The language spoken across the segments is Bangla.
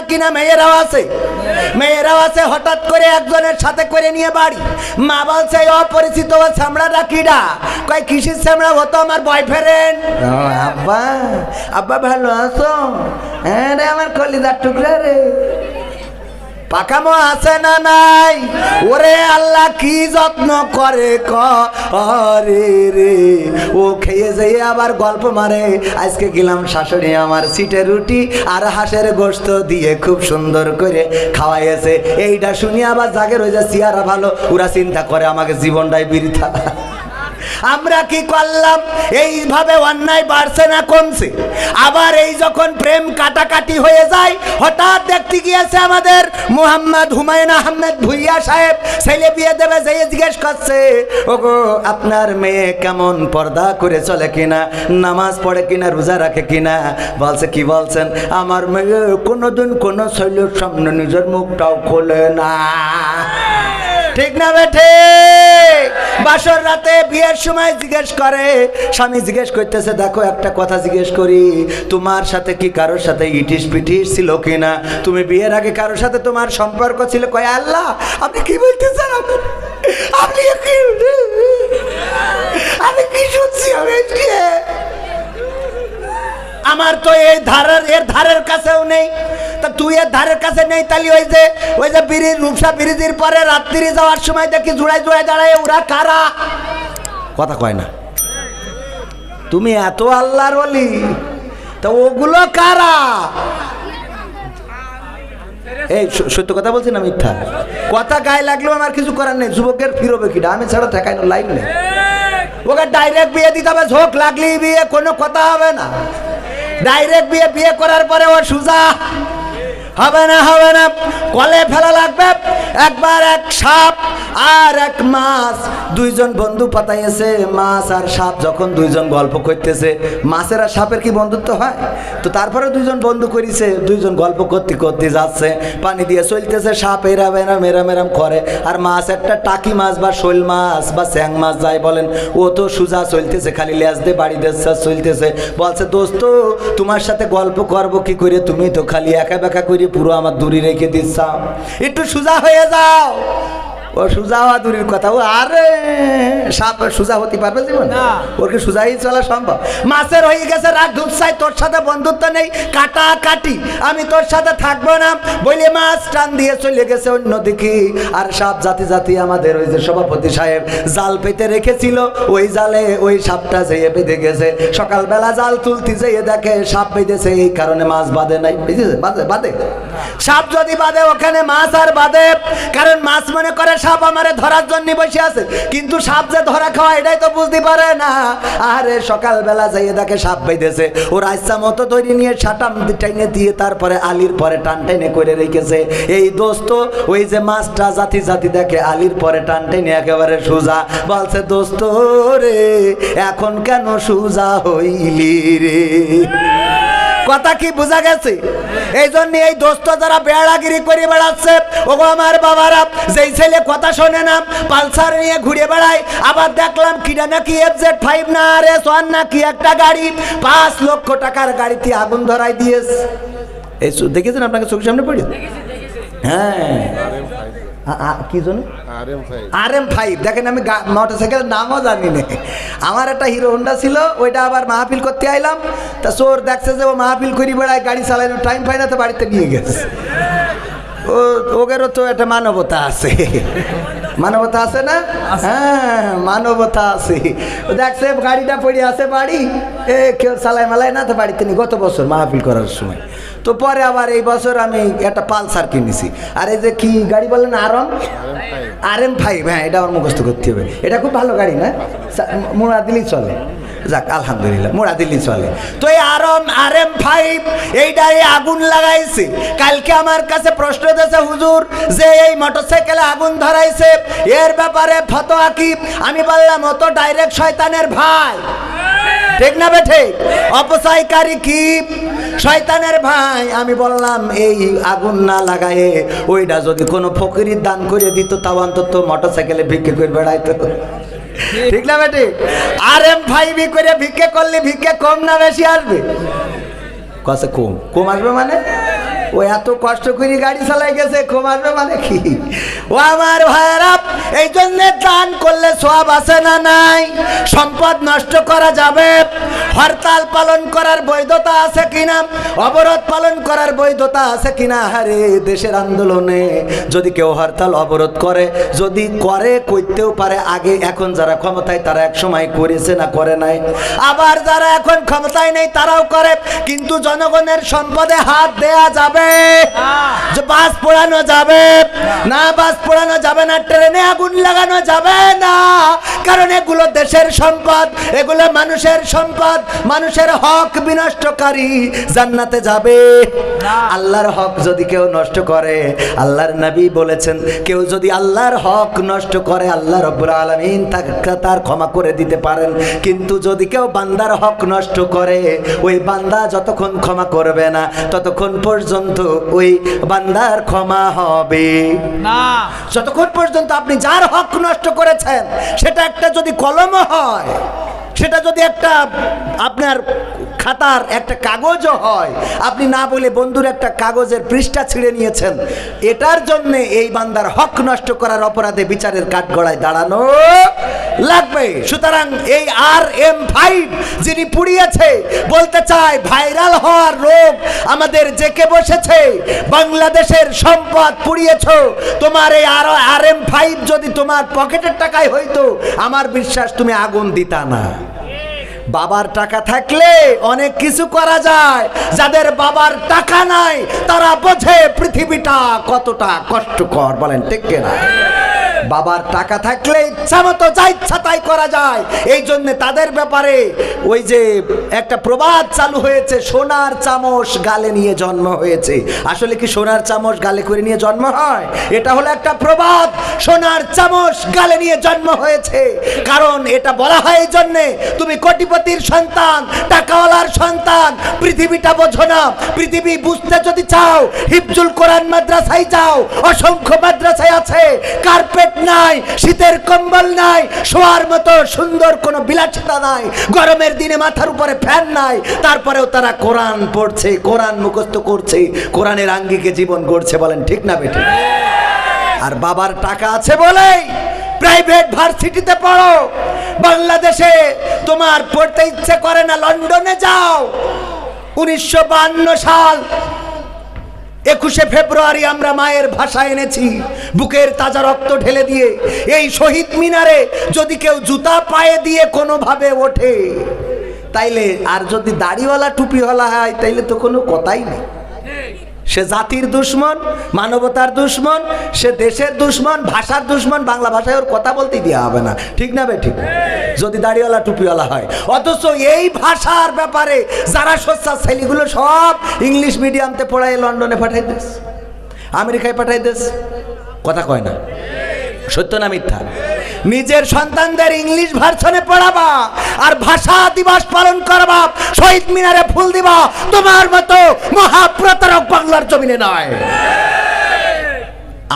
কিনা মেয়েরাও আছে? মেয়েরাও আছে, হঠাৎ করে একজনের সাথে করে নিয়ে বাড়ি। মা বলছে, "এই অপরিচিত ও চামড়াটা কিডা? কয়, কিসির চামড়া ও তো আমার বয়ফ্রেন্ড আব্বা আব্বা ভালো আছো? হ্যাঁ রে, আমার কলিদার টুকরা রে। পাকামো আছে না নাই? ওরে আল্লাহ কি যত্ন করে করে রে। ও খেয়ে যেয়ে আবার গল্প মারে। আজকে গেলাম শাশুড়ি আমার সিটে রুটি আর হাঁসের গোস্ত দিয়ে খুব সুন্দর করে খাওয়াইয়েছে। এইটা শুনি আবার জাগের জাগে রয়েছে সিয়ারা ভালো। ওরা চিন্তা করে আমাকে জীবনটাই বৃথা। আমরা কি করলাম? এইভাবে অন্যায় বাড়ছে না কমছে। আবার এই যখন প্রেম কাটাকাটি হয়ে যায়, হঠাৎ দেখতে গিয়েছে আমাদের মুহাম্মদ হুমায়ুন আহমেদ ভুইয়া সাহেব। ছেলে বিয়ে দেবে যে জিজ্ঞেস করছে, ওগো, আপনার মেয়ে কেমন পর্দা করে চলে কিনা? নামাজ পড়ে কিনা? রোজা রাখে কিনা? বলছে, কি বলছেন? আমার মেয়ে কোনোদিন কোনো শৈলীর সামনে নিজের মুখটাও খোলে না। ঠিক না বেঠে বাসর রাতে বিয়ের সময় জিজ্ঞেস করে, স্বামী জিজ্ঞেস করতেছে, দেখো, একটা কথা জিজ্ঞেস করি, তোমার সাথে কি কারোর সাথে ইটিস পিটিস ছিল কিনা? তুমি বিয়ের আগে কারোর সাথে তোমার সম্পর্ক ছিল? কয়, আল্লাহ, আপনি কি বলতেছেন? আপনি আমি কি শুনছি আমি আমার তো এই ধারের, এর ধারের কাছেও নেই। তা তুই ধারের কাছে নেই, তাহলে ওই যে ওই যে রূপসা বিরিদির পরে রাত্রি যাওয়ার সময় দেখি দাঁড়ায় ওরা কারা? কথা কয় না। তুমি এত আল্লাহর বলি তা ওগুলো কারা? এই সত্য কথা বলছি না মিথ্যা? কথা গায়ে লাগলেও আমার কিছু করার নেই, যুবকের ফিরবে কিনা? আমি ছাড়া ঠেকাই না লাইন নেই। ওকে ডাইরেক্ট বিয়ে দিতে হবে, ঝোঁক লাগলেই বিয়ে, কোনো কথা হবে না। ডাইরেক্ট বিয়ে বিয়ে করার পরে ও সুজা হবে না হবে না। কলে ফেলা লাগবে। একবার এক সাপ আর এক মাছ। দুইজন বন্ধু পাতাইয়েছে, মাছ আর সাপ। যখন দুইজন গল্প করতেছে, মাছের আর সাপের কি বন্ধুত্ব হয়? তো তারপরে দুইজন বন্ধু করিছে, দুইজন গল্প করতে করতে যাচ্ছে, পানি দিয়ে চলতেছে, সাপ এরাম এরাম এরাম এরাম করে। আর মাছ একটা টাকি মাছ বা শোল মাছ বা স্যাং মাছ যাই বলেন, ও তো সুজা চলতেছে, খালি লেজ দিয়ে বাড়ি দেশে চলতেছে। বলছে, দোস্ত, তোমার সাথে গল্প করব কি করে? তুমি তো খালি একা বেকা করে পুরো আমার দূরে রেখে দিচ্ছ। একটু সোজা হয়ে যাও। ও সুজা হওয়া দূরের কথা। ও আরে সাপ সুজা হতে পারবে জীবন? ওর কি সুজাই চলা সম্ভব। মাছের হয়ে গেছে রাগ ধুপসাই তোর সাথে বন্ধুত্ব নেই কাটা কাটি আমি তোর সাথে থাকব না বলে মাছ টান দিয়ে চলে গেছে অন্যদিকে। আর সাপ জাতি জাতি আমাদের ওই যে সভাপতি সাহেব জাল পেতে রেখেছিল ওই জালে ওই সাপটা যেয়ে বেঁধে গেছে। সকালবেলা জাল তুলতে যেয়ে দেখে সাপ বেঁধেছে এই কারণে মাছ বাঁধে নাই। বুঝেছে বাঁধে বাঁধে? সাপ যদি বাঁধে ওখানে মাছ আর বাঁধে। কারণ মাছ মনে করে সাপ আমারে ধরার জন্য বসে আছে। কিন্তু সাপ যে ধরা খাওয়া এটাই তো বুঝতে পারে না। আরে, সকালবেলা যাইয়ে দেখে সাপ বেঁধেছে। ওর আচ্ছা মতো তৈরি নিয়ে সাটাম টাইনে দিয়ে তারপরে আলির পরে টান টাইনে করে রেখেছে। এই দোস্ত, ওই যে মাছটা জাতি জাতি দেখে আলির পরে টান টাইনে একেবারে সোজা বলছে, দোস্ত রে, এখন কেন সোজা হইলি রে? কথা কি বোঝা গেছে? এই জন্য এই দোস্ত যারা বেড়াগিরি করে বেড়াচ্ছে, ওগো আমার বাবারা, যেই ছেলে কথা শোনে না, পালসার নিয়ে ঘুরে বেড়ায়, আবার দেখলাম কিনা নাকি এফ জেড ফাইভ না আর এস ওয়ান নাকি একটা গাড়ি, পাঁচ লক্ষ টাকার গাড়িতে আগুন ধরাই দিয়েছে। এই দেখেছেন আপনাকে চোখের সামনে পড়ি? হ্যাঁ। কি জন্য আর এম ফাইভ। দেখেন আমি মোটর সাইকেলের নামও জানি না। আমার একটা হিরো হোন্ডা ছিল ওইটা আবার মাহফিল করতে আইলাম। তা চোর দেখছে যে ও মাহফিল করি বেড়ায় গাড়ি চালাইলো টাইম পাই না তো বাড়িতে নিয়ে গেছে। ও ওগেরও তো একটা মানবতা আছে। মানবতা আছে না? হ্যাঁ মানবতা আছে। দেখ সে গাড়িটা পড়ে আছে বাড়ি। এ কেউ চালায় মালায় না তো বাড়ি তিনি গত বছর মাহফিল করার সময়। তো পরে আবার এই বছর আমি একটা পালসার কিনেছি। আর এই যে কি গাড়ি বলেন আরম আর এম ফাইভ হ্যাঁ এটা আমার মুখস্থ করতে হবে। এটা খুব ভালো গাড়ি না? মোড়া দিলেই চলে। যাক, আলহামদুলিল্লাহ মোড়া দিল্লি চলে তো এই আরম আর এম ফাইভ এইটাই আগুন লাগাইছে। কালকে আমার কাছে প্রশ্ন দিয়েছে হুজুর, যে এই মোটরসাইকেলে আগুন ধরাইছে, এর ব্যাপারে ফতোয়া কি? আমি বললাম, ও তো ডাইরেক্ট শয়তানের ভাই। ঠিক না বেঠে অপচয়কারী কি? শয়তানের ভাই। আমি বললাম, এই আগুন না লাগায়ে ওইটা যদি কোনো ফকিরির দান করে দিত, তাও অন্তত মোটরসাইকেলে ভিক্ষে করে বেড়াইতো। ঠিক না বেটি? আর এম ফাইভ করে ভিক্ষে করলে ভিক্ষে কম না বেশি আসবে? কম? কম আসবে মানে? ও এত কষ্ট করে গাড়ি চালাই গেছে মানে কি? ও আমার ভাইয়েরা এই জন্য দান করলে সব না নাই? সম্পদ নষ্ট করা যাবে? হরতাল পালন করার বৈধতা আছে কিনা? অবরোধ পালন করার বৈধতা আছে কিনা? দেশের আন্দোলনে যদি কেউ হরতাল, অবরোধ করে, যদি করে, করতেও পারে, আগে এখন যারা ক্ষমতায়, তারা এক সময় করেছে না করে নাই? আবার যারা এখন ক্ষমতায় নেই, তারাও করে। কিন্তু জনগণের সম্পদে হাত দেয়া যাবে যে বাস পোড়ানো যাবে না বাস পোড়ানো যাবে না ট্রেনে আগুন লাগানো যাবে না। কারণ এগুলো দেশের সম্পদ এগুলো মানুষের সম্পদ। মানুষের হক বিনষ্টকারী জান্নাতে যাবে। আল্লাহর হক যদি কেউ নষ্ট করে আল্লাহর নবী বলেছেন কেউ যদি আল্লাহর হক নষ্ট করে আল্লাহ রব্বুল আলামিন তাকে তার ক্ষমা করে দিতে পারেন। কিন্তু যদি কেউ বান্দার হক নষ্ট করে ওই বান্দা যতক্ষণ ক্ষমা করবে না ততক্ষণ পর্যন্ত ওই বান্দার ক্ষমা হবে। না। যতক্ষণ পর্যন্ত আপনি যার হক নষ্ট করেছেন সেটা একটা যদি কলম হয় সেটা যদি একটা আপনার খাতার একটা কাগজও হয় আপনি না বলে বন্ধুর একটা কাগজের পৃষ্ঠা ছিঁড়ে নিয়েছেন এটার জন্য এই বান্দার হক নষ্ট করার অপরাধে বিচারের কাঠগড়ায় দাঁড়ানো। লাগবে। সুতরাং এই আর এম ফাইভ যিনি পুড়িয়েছে, বলতে চায়, ভাইরাল হওয়ার রোগ আমাদের জেকে বসেছে, বাংলাদেশের সম্পদ পুড়িয়েছ। তোমার এই আর আর এম ফাইভ যদি তোমার পকেটের টাকায় হইতো, আমার বিশ্বাস তুমি আগুন দিতা না। বাবার টাকা থাকলে অনেক কিছু করা যায়। যাদের বাবার টাকা নাই, তারা বোঝে পৃথিবীটা কতটা কষ্টকর। বলেন, ঠিক না বাবার টাকা থাকলে ইচ্ছা মতো যা ইচ্ছা তাই করা যায়। এই জন্য তাদের ব্যাপারে ওই যে একটা প্রবাদ চালু হয়েছে, সোনার চামচ গালে নিয়ে জন্ম হয়েছে। আসলে কি সোনার চামচ গালে করে নিয়ে জন্ম হয়? এটা হলো একটা প্রবাদ, সোনার চামচ গালে নিয়ে জন্ম হয়েছে। কারণ এটা বলা হয় এই জন্যে, তুমি কোটিপতির সন্তান, টাকাওয়ালার সন্তান, পৃথিবীটা বোঝো না। পৃথিবী বুঝতে যদি চাও, হিফজুল কোরআন মাদ্রাসায় যাও, অসংখ্য মাদ্রাসায় আছে, কার্পেট নাই, শীতের কম্বল নাই, শোয়ার মতো সুন্দর কোনো বিলাসিতা নাই, গরমের দিনে মাথার উপরে ফ্যান নাই, তারপরেও তারা কোরআন পড়ছে, কোরআন মুখস্থ করছে, কোরআনের আঙ্গিকে জীবন গড়ছে বলেন ঠিক না বেটে আর বাবার টাকা আছে বলেই প্রাইভেট ভার্সিটিতে পড়ো, বাংলাদেশে তোমার পড়তে ইচ্ছে করে না, লন্ডনে যাও। উনিশশো সাল একুশে ফেব্রুয়ারি আমরা মায়ের ভাষা এনেছি। বুকের তাজা রক্ত ঢেলে দিয়ে। এই শহীদ মিনারে যদি কেউ জুতা পায়ে দিয়ে কোনোভাবে ওঠে, তাইলে আর যদি দাড়িওয়ালা টুপিওয়ালা হয়, তাইলে তো কোনো কথাই নেই। সে জাতির দুশ্মন, মানবতার দুশ্মন, সে দেশের দুশ্মন, ভাষার দুশ্মন, বাংলা ভাষায় ওর কথা বলতেই দেওয়া হবে না। ঠিক না বে, ঠিক যদি দাড়িওয়ালা, টুপিওয়ালা হয়। অথচ এই ভাষার ব্যাপারে যারা সোচ্চার, ছেলেগুলো সব ইংলিশ মিডিয়ামতে পড়ায় লন্ডনে পাঠাই দেশ আমেরিকায় পাঠাই দেস কথা কয় না। সত্য না মিথ্যা? নিজের সন্তানদের ইংলিশ ভার্সনে পড়াবা আর ভাষা দিবস পালন করবা, শহীদ মিনারে ফুল দিবা। তোমার মতো মহাপ্রতারক বাংলার জমিনে নয়।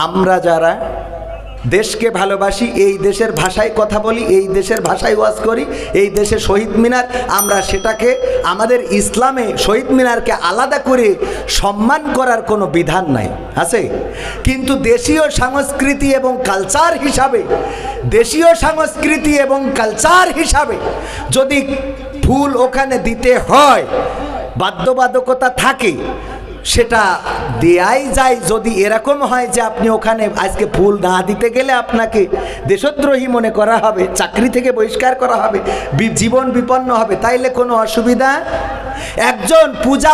আমরা যারা দেশকে ভালোবাসি, এই দেশের ভাষায় কথা বলি, এই দেশের ভাষায় ওয়াজ করি, এই দেশে শহীদ মিনার, আমরা সেটাকে, আমাদের ইসলামে শহীদ মিনারকে আলাদা করে সম্মান করার কোনো বিধান নাই, আছে? কিন্তু দেশীয় সংস্কৃতি এবং কালচার হিসাবে, দেশীয় সংস্কৃতি এবং কালচার হিসাবে যদি ফুল ওখানে দিতে হয়, বাধ্যবাধকতা থাকে সেটা দেয়াই যায়। যদি এরকম হয় যে আপনি ওখানে আজকে ভুল না দিতে গেলে আপনাকে দেশদ্রোহী মনে করা হবে, চাকরি থেকে বহিষ্কার করা হবে জীবন বিপন্ন হবে, তাইলে কোনো অসুবিধা? একজন পূজা